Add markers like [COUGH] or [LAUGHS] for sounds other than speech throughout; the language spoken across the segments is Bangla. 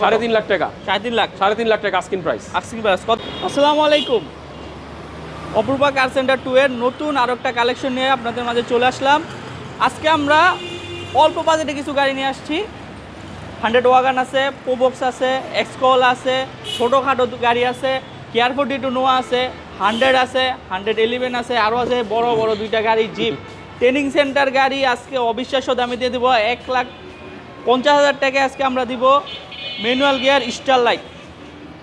সাড়ে তিন লাখ টাকা। সাড়ে তিন লাখ। সাড়ে তিন লাখ টাকা আস্কিন প্রাইস আক্সিং ব্যাস কত? আসসালামু আলাইকুম। অপূর্বা কার সেন্টার টু এর নতুন আরও একটা কালেকশন নিয়ে আপনাদের মাঝে চলে আসলাম। আজকে আমরা অল্প বাজেটে কিছু গাড়ি নিয়ে আসছি। হান্ড্রেড ওয়াগান আছে পোবক্স আছে এক্সকল আছে ছোটোখাটো গাড়ি আছে কেয়ার ফোর্টি টু নোয়া আছে হান্ড্রেড আছে হান্ড্রেড ইলেভেন আছে আরও আছে বড় বড় দুইটা গাড়ি জিপ ট্রেনিং সেন্টার গাড়ি আজকে অবিশ্বাস্য দামে দিয়ে দেবো এক লাখ পঞ্চাশ হাজার টাকা আজকে আমরা দিব। Manual gear star light.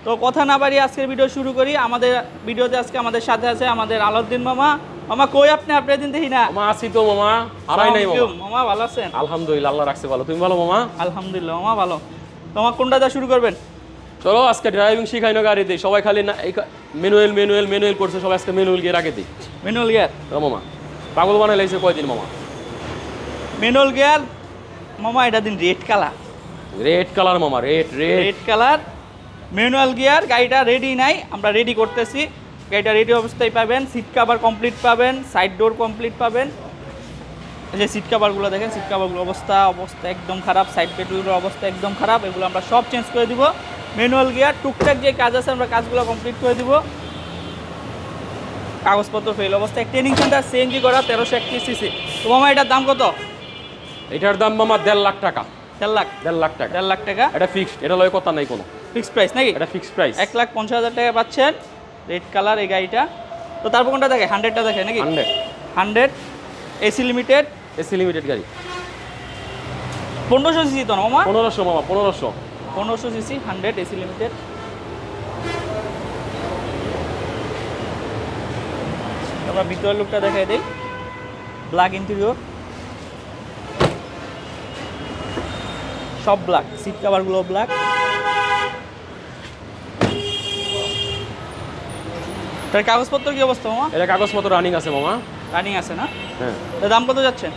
তো কথা না বাড়িয়ে আজকের ভিডিও শুরু করি। আমাদের ভিডিওতে আজকে আমাদের সাথে আছে আমাদের আলাউদ্দিন মামা। মামা কই আপনি? আপনার দিন দেখি না। মামা আসি তো মামা। হারাই নাই মামা। মামা ভালো আছেন? আলহামদুলিল্লাহ আল্লাহ রাখছে ভালো। তুমি ভালো মামা? আলহামদুলিল্লাহ মামা ভালো। তোমার কোনটা দিয়ে শুরু করবেন? চলো আজকে ড্রাইভিং শিখাই না গাড়িতে সবাই খালি না ম্যানুয়াল ম্যানুয়াল ম্যানুয়াল করছে। সবাই আজকে ম্যানুয়াল গিয়ে রাখে দিই। ম্যানুয়াল গিয়ার তো মামা। পাগল বানাই লাইছে কয়দিন মামা? ম্যানুয়াল গিয়ার মামা এটা দিন রেড কালার রেড কালার মামা red red red colour manual gear গাড়িটা রেডি নাই আমরা রেডি করতেছি। গাড়িটা রেডি অবস্থায় পাবেন সিট কাভার কমপ্লিট পাবেন সাইড ডোর কমপ্লিট পাবেন। এই যে সিট কাভারগুলো দেখেন সিট কাভারগুলো অবস্থা অবস্থা একদম খারাপ সাইড পেটগুলোর অবস্থা একদম খারাপ এগুলো আমরা সব চেঞ্জ করে দিব। ম্যানুয়াল গিয়ার টুকটাক যে কাজ আছে আমরা কাজগুলো কমপ্লিট করে দিব। কাগজপত্র ফেল অবস্থায় ট্রেনিং সেন্টার সিএনজি করা তেরোশো একত্রিশ সিসি তো মামা এটার দাম কত? এটার দাম মামা দেড় লাখ টাকা। দেড় লাখ। দেড় লাখ টাকা। দেড় লাখ টাকা। এটা ফিক্সড এটা লয় কথা নাই কোনো। ফিক্সড প্রাইস নাকি? এটা ফিক্সড প্রাইস এক লাখ পঞ্চাশ হাজার টাকা পাচ্ছেন। রেড কালার এই গাড়িটা। তো তারপর কোনটা দেখে? হান্ড্রেডটা দেখে নাকি? Hundred hundred AC limited AC limited গাড়ি। পনেরোশো সিসি তো মামা? পনেরোশো মামা পনেরোশো। পনেরোশো সিসি হান্ড্রেড এসি লিমিটেড আমরা ভিতরের লুকটা দেখাই দিই। ব্ল্যাক ইন্টেরিয়র সব ব্ল্যাক সিট কাভারগুলো ব্ল্যাক তার কাগজপত্র কি অবস্থা মামা? এটা কাগজপত্র রানিং আছে মামা। রানিং আছে না? হ্যাঁ। দাম কত যাচ্ছে?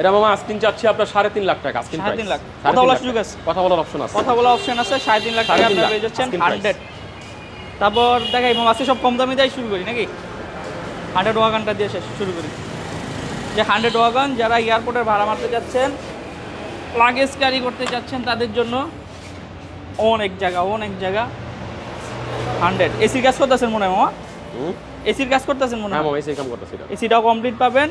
এটা মামা আস্কিন চাচ্ছি আপনার সাড়ে তিন লাখ টাকা আস্কিন সাড়ে তিন লাখ। কথা বলার সুযোগ আছে? কথা বলার অপশন আছে। কথা বলা অপশন আছে সাড়ে তিন লাখ টাকা লাখ, পেয়ে যাচ্ছেন। হান্ড্রেড তারপর দেখাই মাসে সব কম দামি দিয়ে শুরু করি নাকি? হান্ড্রেড ওয়াগানটা দিয়ে শেষ শুরু করি। যে হান্ড্রেড ওয়াগান যারা এয়ারপোর্টের ভাড়া মারতে যাচ্ছেন লাগেজ ক্যারি করতে যাচ্ছেন তাদের জন্য অনেক জায়গা অনেক জায়গা। হান্ড্রেড। এসির কাজ করতেছেন মনে হয় মামা? এসির কাজ করতেছেন মনে হ্যাঁ? হয় মামা এসে কাম করতেছি এসিটাও কমপ্লিট পাবেন।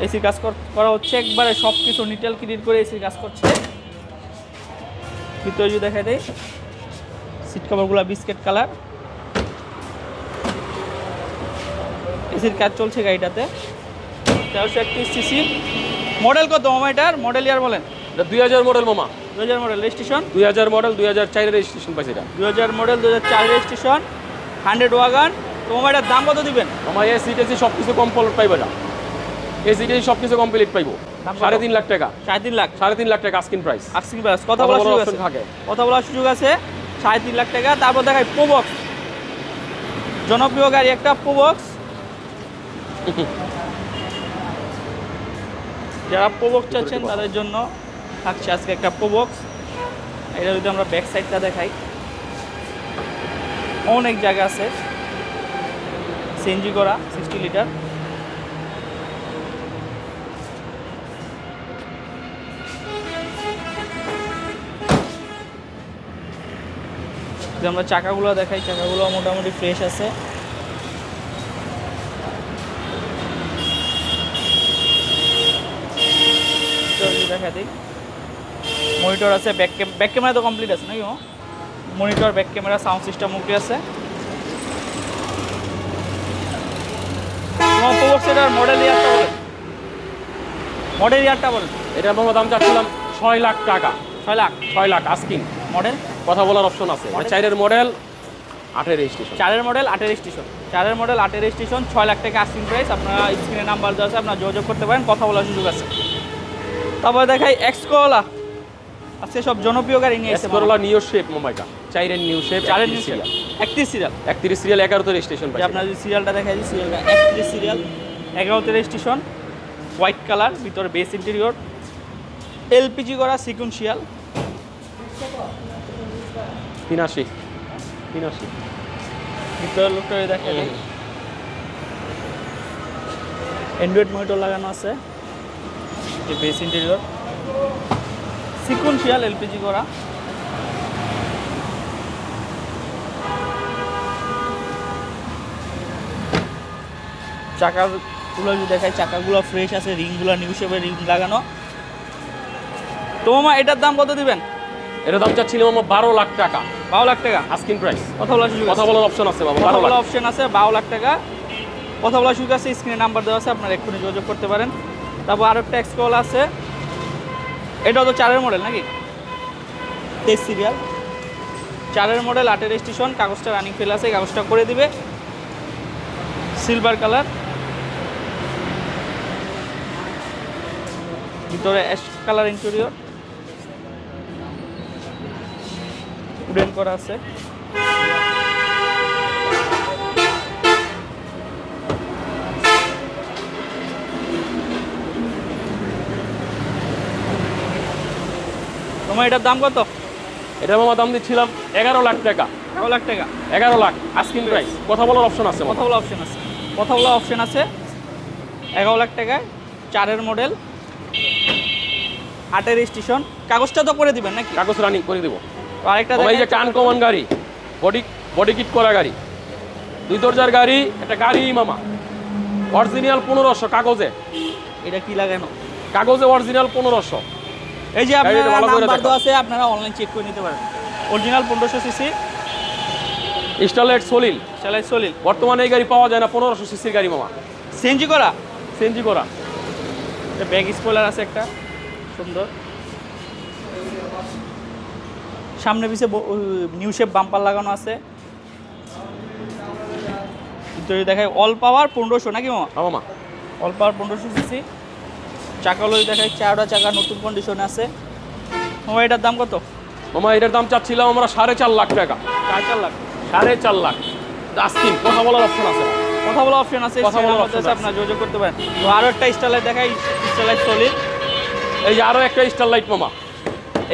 এসির কাজ কর- হচ্ছে একবারে সব কিছু নিটেল ক্লিয়ার করে এসির কাজ করছে। ভিতরে যদি দেখা দেয় সিট কভারগুলো বিস্কেট কালার এসির কাজ চলছে গাড়িটাতে। তেরোশো একত্রিশ সিসি মডেল কত মামা এটার? মডেল ইয়ার বলেন। এটা দুই হাজার মডেল মামা। দু হাজার মডেল রেজিস্ট্রেশন দুই হাজার মডেল দুই হাজার চারের রেজিস্ট্রেশন পাইছে এটা। দু হাজার মডেল দু হাজার চার রেজিস্ট্রেশন হান্ড্রেড ওয়াগান তো মামা এটার দাম কত দিবেন? মামা এসি টেসি সব কিছু কমপ্লিট পাইবো এটা। এসি টেসি সব কিছু কমপ্লিট পাইবো সাড়ে তিন লাখ টাকা। সাড়ে তিন লাখ। সাড়ে তিন লাখ টাকা আস্কিন প্রাইস আক্সিং ব্যাস কথা বলার সুযোগ আছে। থাকে। কথা বলার সুযোগ আছে। সাড়ে তিন লাখ টাকা। তারপর দেখাই প্রোবক্স জনপ্রিয় গাড়ি একটা প্রোবক্স [LAUGHS] যারা প্রোবক্স চাচ্ছেন তাদের জন্য থাকছে আজকে একটা প্রোবক্স এটা যদি আমরা ব্যাক সাইডটা দেখাই। অনেক জায়গা আছে। সিএনজি করা সিক্সটি লিটার আমরা চাকাগুলো দেখাই, চাকাগুলো মোটামুটি ফ্রেশ আছে তো যদি দেখা দিই। মনিটর আছে ব্যাক ব্যাক ক্যামেরা তো কমপ্লিট আছে নাকি monitor back camera sound system মুক্তি আছে। এটার মডেল ইয়ারটা বলেন। মডেল ইয়ারটা বলেন। এটা মামা দাম চাচ্ছিলাম ছয় লাখ টাকা। ছয় লাখ? ছয় লাখ আস্কিন মডেল কথা বলার অপশন আছে? চারের মডেল আটের রেজিস্ট্রেশন চারের মডেল আটের স্টেশন চারের মডেল আটের স্টেশন ছয় লাখ টাকা আস্কিং প্রাইস আপনারা স্ক্রিনে নাম্বার দেওয়া আছে আপনারা যোগাযোগ করতে পারেন কথা বলার সুযোগ আছে। তারপরে দেখাই এক্সকোলা আজকে সব জনপ্রিয় গাড়ি নিয়ে এসেছে করলা নিউ শেপ মামাইটা চাইরের নিউ শেপ চারের নিউ সিরিয়াল একত্রিশ সিরিয়াল একত্রিশ সিরিয়াল এগারোতে রেজিস্ট্রেশন আপনার যদি সিরিয়ালটা দেখা যায় সিরিয়ালটা একত্রিশ সিরিয়াল এগারোতে স্টেশন হোয়াইট কালার ভিতরে বেস ইন্টেরিয়র এলপিজি করা সিকুয়েন্সিয়াল তিনাশি তিনাশি ভিতরের লোকটা দেখা যায় অ্যান্ড্রয়েড মনিটর লাগানো আছে। যে বেস ইন্টেরিয়র সিকোয়েন্সিয়াল এলপিজি করা। চাকাগুলো যদি দেখাই চাকাগুলো ফ্রেশ আছে রিংগুলো নিউ শেপের রিং লাগানো। তো মামা এটার দাম কত দিবেন? এটার দাম চাচ্ছিল মামা বারো লাখ টাকা। বারো লাখ টাকা? আস্কিন প্রাইস কথা বলার সুযোগ কথা বলার অপশন আছে বাবা কথা বলার অপশন আছে বারো লাখ টাকা। কথা বলার সুযোগ আছে স্ক্রিনে নাম্বার দেওয়া আছে আপনারা এক্ষুনি যোগাযোগ করতে পারেন। তারপর আরও একটা এক্সকল আছে। এটা তো চারের মডেল নাকি? তেইশ সিরিয়াল চারের মডেল আটের স্টেশন কাগজটা রানিং ফেল আছে কাগজটা করে দিবে। সিলভার কালার ভিতরে অ্যাশ কালার ইন্টেরিয়র উডেন করা আছে। তোমার এটার দাম কত? এটা মামা দাম দিচ্ছিলাম এগারো লাখ টাকা। এগারো লাখ টাকা। এগারো লাখ আস্কিং প্রাইস কথা বলার অপশন আছে কথা বলার অপশন আছে। কথা বলা অপশন আছে। এগারো লাখ টাকায় চারের মডেল আটের স্টেশন কাগজটা তো করে দিবেন নাকি? কাগজ রানিং করে দিব। তো আরেকটা এই যে। কান কমান গাড়ি বডি বডি কিট করা গাড়ি। দুই দরজার গাড়ি একটা গাড়ি মামা। অরিজিনাল পনেরোশো কাগজে। এটা কি লাগানো? কাগজে অরিজিনাল পনেরোশো। এই যে আপনারা নাম্বার দেওয়া আছে আপনারা অনলাইন চেক করে নিতে পারেন। অরিজিনাল পনেরোশো সিসি স্টারলাইট সলিল। চালাই সলিল। বর্তমানে এই গাড়ি পাওয়া যায় না পনেরোশো সিসির গাড়ি মামা। সিএনজি করা? সিএনজি করা। ব্যাগ স্পয়লার আছে একটা। সুন্দর। সামনে পিছে নিউ শেপ বাম্পার লাগানো আছে। দেখায় অল পাওয়ার পনেরোশো নাকি মামা? হ্যাঁ মামা। অল পাওয়ার পনেরোশো সিসি চাকাগুলো দেখায় চারটা চাকা নতুন কন্ডিশনে আছে। মামা এটার দাম কত? মামা এটার দাম চাচ্ছিলাম আমরা সাড়ে চার লাখ টাকা। চার চার লাখ? সাড়ে চার লাখ। আস্কিং কথা বলার অপশন আছে? কথা বলা অপশন আছে কথা বলার option আছে। আপনার যোগাযোগ করতে পারেন। তো আরও একটা স্টাইলার দেখাই স্টাইলার সলিড এই যে আরও একটা স্টারলাইট মামা।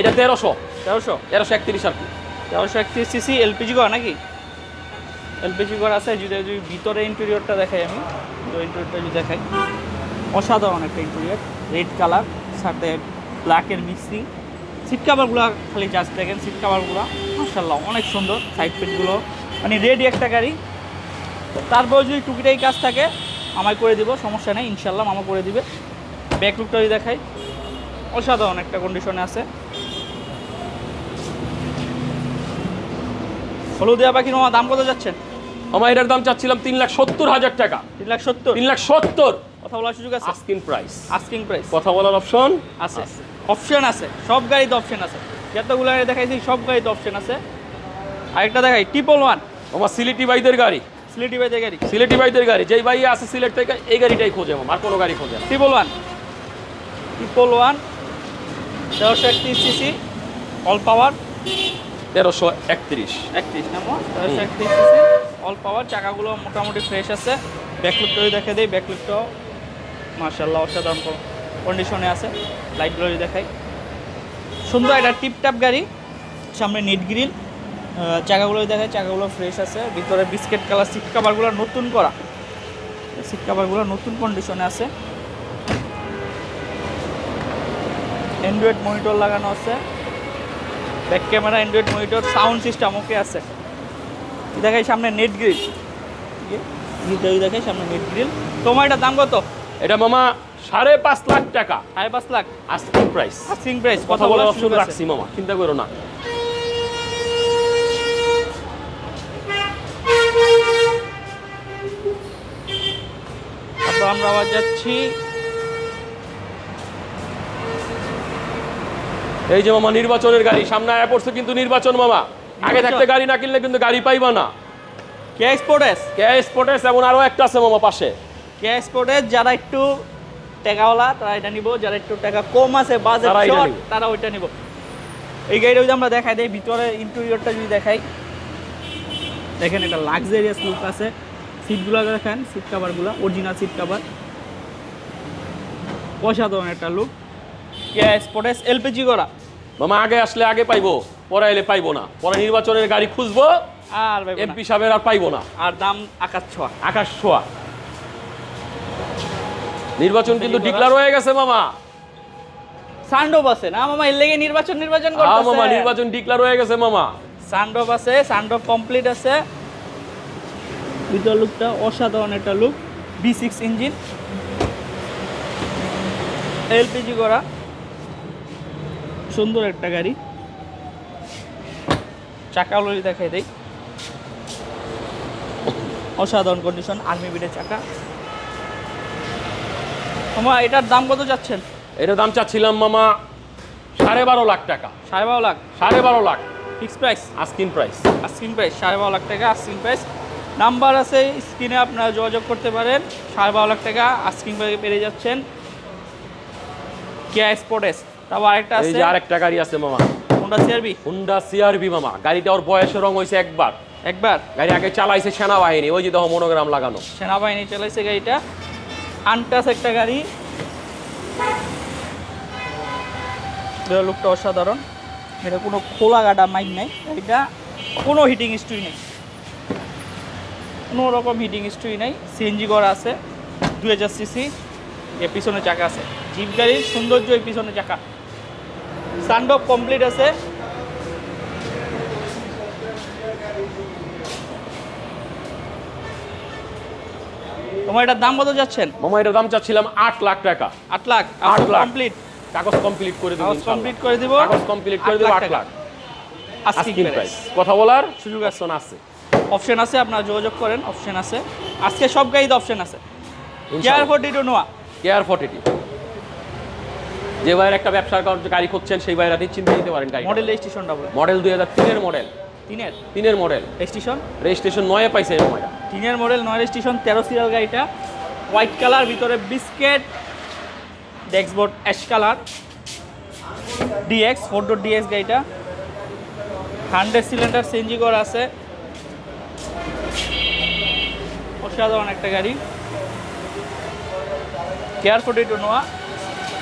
এটা তেরোশো। তেরোশো? তেরোশো একত্রিশ আর কি। তেরোশো একত্রিশ সিসি এলপিজি করা নাকি? এলপিজি করা আছে যদি যদি ভিতরে ইন্টেরিয়রটা দেখাই আমি তো ইন্টেরিয়রটা যদি দেখাই। অসাধারণ একটা ইন্টেরিয়র রেড কালার সাথে ব্ল্যাকের মিক্সিং সিট কাভারগুলো খালি জাস্ট দেখেন সিট কাভারগুলো মার্শাল্লাহ অনেক সুন্দর সাইড পেটগুলো মানে রেডি একটা গাড়ি। তারপর যদি টুকিটাই কাজ থাকে আমায় করে দিব সমস্যা নেই ইনশাল্লাহ মামা করে দিবে। ব্যাক লুকটা যদি দেখাই অসাধারণ একটা কন্ডিশনে আছে। হলুদিয়া পাখির মামা দাম কত যাচ্ছেন? মামা এটার দাম চাচ্ছিলাম তিন লাখ সত্তর হাজার টাকা। তিন লাখ সত্তর? তিন লাখ সত্তর। কথা বলার সুযোগ আছে? আস্কিং প্রাইস আস্কিং প্রাইস কথা বলার অপশন আছে। অপশন আছে। সব গাড়িতে অপশন আছে। যতগুলো গাড়ি দেখাইছি সব গাড়িতে অপশন আছে। আরেকটা দেখাই ট্রিপল ওয়ান আমার সিলেটি বাইদের গাড়ি। সিলিটি বাইতে গাড়ি। সিলেটি বাইদের গাড়ি। যেই ভাই আছে সিলেট থেকে এই গাড়িটাই খোঁজে মামা আর কোনো গাড়ি খোঁজে না। ট্রিপল ওয়ান ট্রিপল ওয়ান তেরোশো একত্রিশ সিসি অল পাওয়ার তেরোশো একত্রিশ। একত্রিশ নামো তেরোশো একত্রিশ সিসি অল পাওয়ার চাকাগুলো মোটামুটি ফ্রেশ আছে। ব্যাকলুকটাও দেখে দিই। ব্যাকলুকটাও মার্শাল্লাহ অসাধারণ কন্ডিশনে আছে। লাইটগুলো দেখাই। সুন্দর একটা টিপটাপ গাড়ি। সামনে নেট গ্রিল চাকাগুলো দেখায় চাকাগুলো ফ্রেশ আছে। ভিতরে বিস্কিট কালার সিট কাভারগুলো নতুন করা। সিট কাভারগুলো নতুন কন্ডিশনে আছে। অ্যান্ড্রয়েড মনিটর লাগানো আছে। Back camera Android monitor sound system okay আছে। দেখাই সামনে নেট গ্রিল দেখাই সামনে নেট গ্রিল তোমার এটার দাম কত? এটা মামা সাড়ে পাঁচ লাখ টাকা। সাড়ে পাঁচ lakh? Asking price asking price কথা বলার অপশন রাখছি মামা চিন্তা করো না। আমরা আবার যাচ্ছি। এই যে মামা নির্বাচনের গাড়ি সামনে আয়া পড়ছে কিন্তু নির্বাচন মামা। আগে থাকতে গাড়ি না কিনলে কিন্তু গাড়ি পাইবা না। কে স্পোর্টেস কে স্পোর্টেস এমন আরও একটা আছে মামা পাশে। কে স্পোর্টেস যারা একটু টাকাওয়ালা তারা এটা নিব। যারা একটু টাকা কম আছে বাজেট তারা শর্ট তারা ওইটা নিব। এই গাড়িটা যদি আমরা দেখাই দেই ভিতরে ইন্টেরিয়রটা যদি দেখাই। দেখেন এটা লাক্সারিয়াস লুক আছে। সিটগুলো দেখেন সিট কাভারগুলো অরিজিনাল সিট কাভার অসাধারণ একটা লুক কে স্পোর্টেস এলপিজি করা। মামা আগে আসলে আগে পাইবো পরে এলে পাইবো না। পরে নির্বাচনের গাড়ি খুঁজবো আর এমপি সাহেবের আর পাইবো না। আর দাম আকাশ ছোঁয়া। আকাশ ছোঁয়া। নির্বাচন কিন্তু ডিক্লার হয়ে গেছে মামা। সান্ডোপ আছে না মামা? এর লেগে নির্বাচন নির্বাচন হ্যাঁ মামা করতেছে। নির্বাচন ডিক্লার হয়ে গেছে মামা। সানড্রপ আছে সানড্রপ কমপ্লিট আছে। ভিতর লুকটা অসাধারণ একটা look. B six engine LPG করা। সুন্দর একটা গাড়ি। চাকা লরি দেখাই দেই। অসাধারণ কন্ডিশন আর্মি বিডের চাকা। তোমার এটার দাম কত যাচ্ছেন এটার দাম চাচ্ছিলাম মামা সাড়ে বারো লাখ টাকা। সাড়ে বারো লাখ? সাড়ে বারো lakh. Fix price asking price asking price সাড়ে বারো লাখ টাকা আস্কিং প্রাইস নাম্বার আছে স্ক্রিনে আপনারা যোগাযোগ করতে পারেন। সাড়ে বারো লাখ টাকা আস্কিং প্রাইসে পেয়ে যাচ্ছেন। কেয়া স্পোর্টেস তারপর আরেকটা আছে। আরেকটা গাড়ি আছে মামা। হোন্ডা সিআরবি হুন্ডা সিআরবি মামা। গাড়িটা ওর বয়সের রং হয়েছে একবার। একবার? গাড়ি আগে চালাইছে সেনাবাহিনী। ওই যে দেখো মনোগ্রাম লাগানো। সেনাবাহিনী চালাইছে গাড়িটা। আনটাস একটা গাড়ি। লুকটা অসাধারণ। এটা কোনো খোলা গাডা মাইক নেই। এটা কোনো হিটিং স্ট্রি নেই। কোনো রকম হিটিং স্ট্রি নেই। সিএনজি করা আছে। দু হাজার সিসি এ পিছনে চাকা আছে। জিপ গাড়ির সৌন্দর্য এই পিছনে চাকা। সানডক কমপ্লিট আছে। তোমার এটার দাম কত যাচ্ছেন? মামা এটার দাম চাচ্ছিলাম আট লাখ টাকা। আট লাখ? আট লাখ। কমপ্লিট কাগজ কমপ্লিট করে দেবো। কমপ্লিট করে দিব? কাগজ কমপ্লিট করে দেবো আট লাখ। আস্কিং প্রাইস কথা বলার সুযোগ আছে। অপশন আছে। অপশন আছে আপনারা যোগাযোগ করেন অপশন আছে। আজকে সব গাড়িতে অপশন আছে। Care forty two Noah care forty যে ভাইয়ের একটা ব্যবসার গাড়ি খুঁজছেন সেই ভাইয়েরা নিশ্চিন্তে নিতে পারেন গাড়ি মডেল রেজিস্ট্রেশনটা মডেল দুই হাজার তিনের মডেল তিনের? তিনের মডেল। রেজিস্ট্রেশন রেজিস্ট্রেশন নয়ে পাইছে এরকম তিনের মডেল নয় রেজিস্ট্রেশন তেরো সিরিয়াল গাড়িটা। হোয়াইট কালার ভিতরে biscuit dashboard ash colour DX four door DX গাড়িটা। হান্ড্রেড সিলিন্ডার সিএনজি করা আছে। অসাধারণ একটা গাড়ি। Care forty two Noah.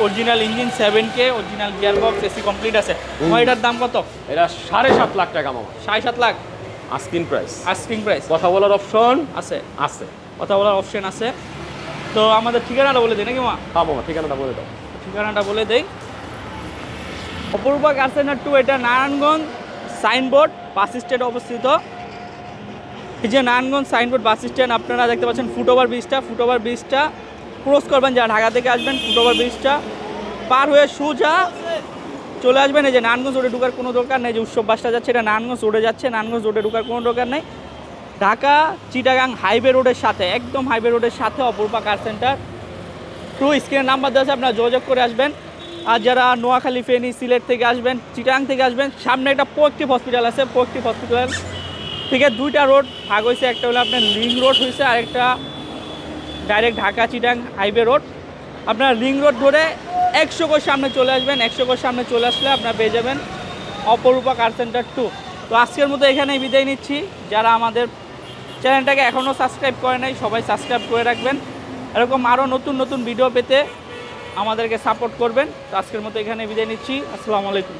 Original engine seven K original gear box AC complete আছে এটার দাম কত? এটা সাড়ে সাত লাখ টাকা মামা। সাড়ে সাত lakh? Asking price asking price কথা বলার অপশন আছে। আছে। কথা বলার অপশন আছে। তো আমাদের ঠিকানাটা বলে দিই নাকি মা? হ্যাঁ মামা ঠিকানাটা বলে দাও। ঠিকানাটা বলে দেই। অপূর্বা কার সেন্টার টু এটা নারায়ণগঞ্জ সাইনবোর্ড বাস স্ট্যান্ড অবস্থিত। এই যে নারায়ণগঞ্জ সাইনবোর্ড বাস স্ট্যান্ড আপনারা দেখতে পাচ্ছেন ফুটওভার ব্রিজটা ফুটওভার ব্রিজটা ক্রস করবেন যারা ঢাকা থেকে আসবেন ফুটওভার ব্রিজটা পার হয়ে সোজা চলে আসবেন। এই যে নানগঞ্জ রোডে ঢোকার কোনো দরকার নেই যে উৎসব বাসটা যাচ্ছে, এটা নানগঞ্জ রোডে যাচ্ছে, নানগঞ্জ রোডে ঢোকার কোনো দরকার নেই। ঢাকা চিটাগাং হাইওয়ে রোডের সাথে, একদম হাইওয়ে রোডের সাথে অপূর্বা কার সেন্টার টু স্ক্রিনের নাম্বার দেওয়া আছে, আপনারা যোগাযোগ করে আসবেন। আর যারা নোয়াখালী, ফেনী, সিলেট থেকে আসবেন চিটাং থেকে আসবেন, সামনে একটা পোয়েক্টিভ হসপিটাল আছে পোয়েক্টিভ হসপিটাল থেকে দুইটা রোড ভাগ হয়েছে, একটা হলো আপনার লিং রোড হয়েছে আর একটা direct Dhaka Chittagong highway road. আপনার লিং রোড ধরে একশো কোর সামনে চলে আসবেন, একশো কোর সামনে চলে আসলে আপনারা পেয়ে যাবেন অপরূপা কার সেন্টার টু তো আজকের মতো এখানেই বিদায় নিচ্ছি। যারা আমাদের চ্যানেলটাকে এখনও সাবস্ক্রাইব করে নাই, সবাই সাবস্ক্রাইব করে রাখবেন। এরকম আরও নতুন নতুন ভিডিও পেতে আমাদেরকে সাপোর্ট করবেন। তো আজকের মতো এখানে বিদায় নিচ্ছি। আসসালামু আলাইকুম।